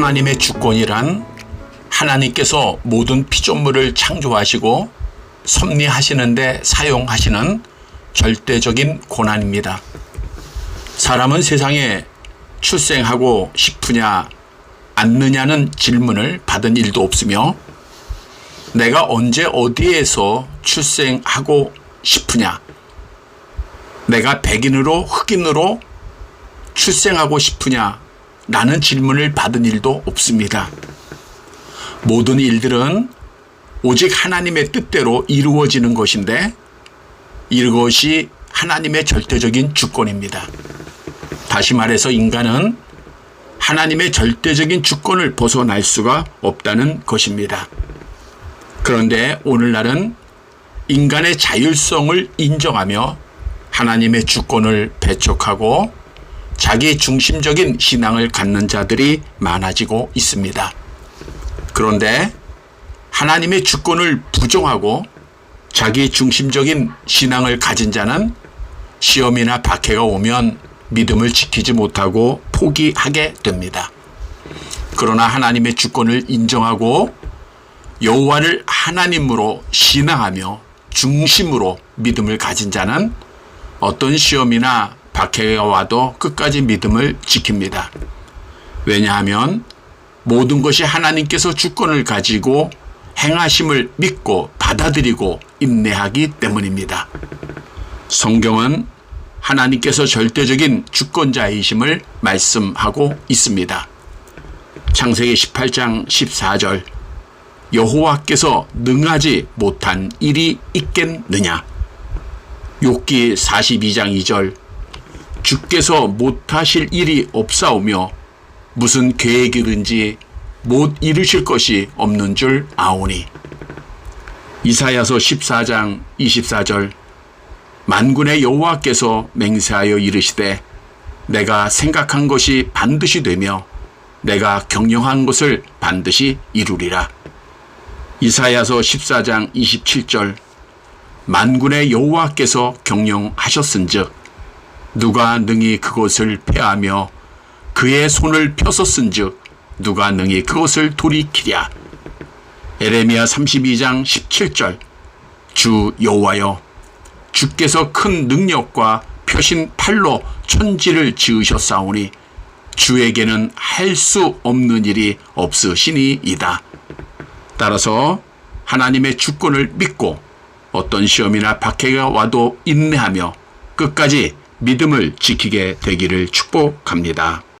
하나님의 주권이란 하나님께서 모든 피조물을 창조하시고 섭리하시는데 사용하시는 절대적인 고난입니다. 사람은 세상에 출생하고 싶으냐 않느냐는 질문을 받은 일도 없으며 내가 언제 어디에서 출생하고 싶으냐 내가 백인으로 흑인으로 출생하고 싶으냐 라는 질문을 받은 일도 없습니다. 모든 일들은 오직 하나님의 뜻대로 이루어지는 것인데 이것이 하나님의 절대적인 주권입니다. 다시 말해서 인간은 하나님의 절대적인 주권을 벗어날 수가 없다는 것입니다. 그런데 오늘날은 인간의 자율성을 인정하며 하나님의 주권을 배척하고 자기 중심적인 신앙을 갖는 자들이 많아지고 있습니다. 그런데 하나님의 주권을 부정하고 자기 중심적인 신앙을 가진 자는 시험이나 박해가 오면 믿음을 지키지 못하고 포기하게 됩니다. 그러나 하나님의 주권을 인정하고 여호와를 하나님으로 신앙하며 중심으로 믿음을 가진 자는 어떤 시험이나 박해가 와도 끝까지 믿음을 지킵니다. 왜냐하면 모든 것이 하나님께서 주권을 가지고 행하심을 믿고 받아들이고 인내하기 때문입니다. 성경은 하나님께서 절대적인 주권자이심을 말씀하고 있습니다. 창세기 18장 14절 여호와께서 능하지 못한 일이 있겠느냐 욥기 42장 2절 주께서 못하실 일이 없사오며 무슨 계획이든지 못 이루실 것이 없는 줄 아오니. 이사야서 14장 24절. 만군의 여호와께서 맹세하여 이르시되 내가 생각한 것이 반드시 되며 내가 경영한 것을 반드시 이루리라. 이사야서 14장 27절. 만군의 여호와께서 경영하셨은즉 누가 능히 그것을 패하며 그의 손을 펴섰은즉 누가 능히 그것을 돌이키랴. 에레미야 32장 17절 주 여호와여 주께서 큰 능력과 표신 팔로 천지를 지으셨사오니 주에게는 할 수 없는 일이 없으시니이다. 따라서 하나님의 주권을 믿고 어떤 시험이나 박해가 와도 인내하며 끝까지 믿음을 지키게 되기를 축복합니다.